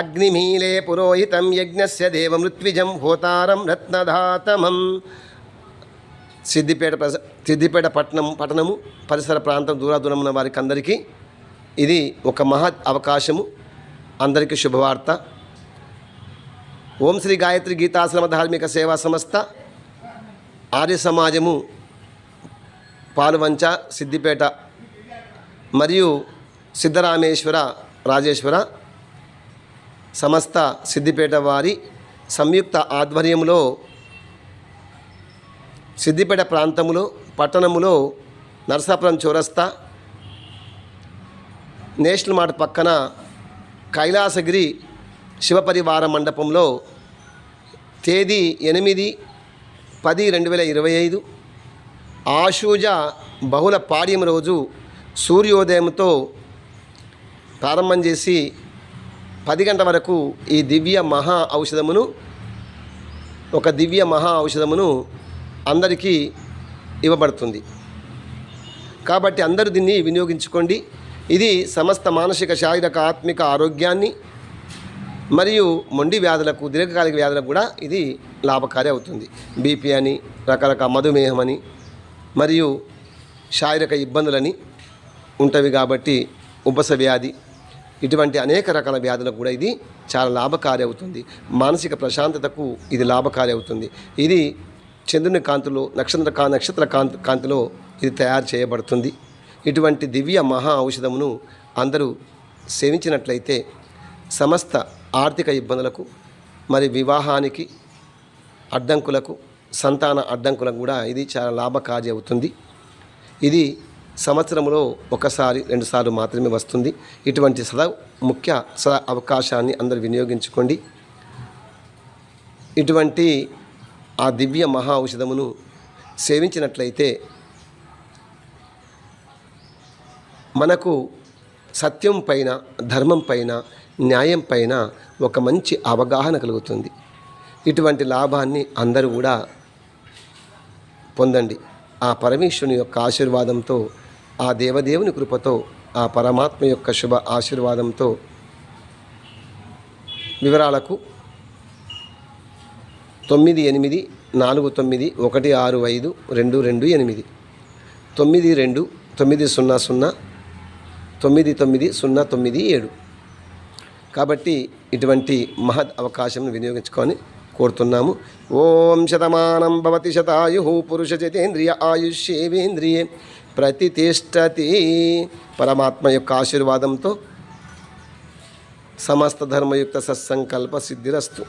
అగ్నిమీలే పురోహితం యజ్ఞస్య దేవమృత్విజం హోతారం రత్నధాతమం. సిద్దిపేట ప్రస సిద్దిపేట పట్టణం పట్టణము పరిసర ప్రాంతం దూరాదూరం ఉన్న వారికి అందరికీ ఇది ఒక మహత్ అవకాశము. అందరికీ శుభవార్త. ఓం శ్రీ గాయత్రి గీతాశ్రమ ధార్మిక సేవా సంస్థ ఆర్య సమాజము పాలువంచ సిద్దిపేట మరియు సిద్ధరామేశ్వర రాజేశ్వర సమస్త సిద్దిపేట వారి సంయుక్త ఆధ్వర్యంలో సిద్దిపేట ప్రాంతములో పట్టణములో నరసాపురం చౌరస్తా నేషనల్ మార్ట్ పక్కన కైలాసగిరి శివపరివార మండపంలో తేదీ ఎనిమిది పది రెండు వేల ఇరవై ఐదు ఆశూజ బహుళ పాడ్యం రోజు సూర్యోదయంతో ప్రారంభం చేసి పది గంటల వరకు ఈ దివ్య మహా ఔషధమును ఒక దివ్య మహా ఔషధమును అందరికీ ఇవ్వబడుతుంది. కాబట్టి అందరూ దీన్ని వినియోగించుకోండి. ఇది సమస్త మానసిక శారీరక ఆత్మిక ఆరోగ్యాన్ని మరియు మొండి వ్యాధులకు దీర్ఘకాలిక వ్యాధులకు కూడా ఇది లాభకారి అవుతుంది. బీపీ అని రకరకాల మధుమేహం అని మరియు శారీరక ఇబ్బందులని ఉంటవి కాబట్టి ఉపస వ్యాధి ఇటువంటి అనేక రకాల వ్యాధులకు కూడా ఇది చాలా లాభకారి అవుతుంది మానసిక ప్రశాంతతకు ఇది లాభకారి అవుతుంది ఇది చంద్రుని కాంతిలో నక్షత్ర కా నక్షత్ర కాంతి కాంతిలో ఇది తయారు చేయబడుతుంది. ఇటువంటి దివ్య మహా ఔషధమును అందరూ సేవించినట్లయితే సమస్త ఆర్థిక ఇబ్బందులకు మరి వివాహానికి అడ్డంకులకు సంతాన అడ్డంకులకు కూడా ఇది చాలా లాభకారి అవుతుంది. ఇది సంవత్సరంలో ఒకసారి రెండుసార్లు మాత్రమే వస్తుంది. ఇటువంటి సదా ముఖ్య సదా అవకాశాన్ని అందరూ వినియోగించుకోండి. ఇటువంటి ఆ దివ్య మహా ఔషధమును సేవించినట్లయితే మనకు సత్యం పైన ధర్మం పైన న్యాయం పైన ఒక మంచి అవగాహన కలుగుతుంది. ఇటువంటి లాభాన్ని అందరూ కూడా పొందండి. ఆ పరమేశ్వరుని యొక్క ఆశీర్వాదంతో ఆ దేవదేవుని కృపతో ఆ పరమాత్మ యొక్క శుభ ఆశీర్వాదంతో వివరాలకు తొమ్మిది ఎనిమిది నాలుగు తొమ్మిది ఒకటి ఆరు ఐదు రెండు రెండు ఎనిమిది. తొమ్మిది రెండు తొమ్మిది సున్నా సున్నా తొమ్మిది తొమ్మిది సున్నా తొమ్మిది ఏడు. కాబట్టి ఇటువంటి మహద్ అవకాశం వినియోగించుకొని కోరుతున్నాము. ఓం శతమానం భవతి శతాయు పురుష చతేంద్రియ ఆయుష్యేవేంద్రియే. ప్రతిష్టతి పరమాత్మ యొక్క ఆశీర్వాదంతో సమస్త ధర్మయుక్త సత్సంకల్ప సిద్ధిరస్తు.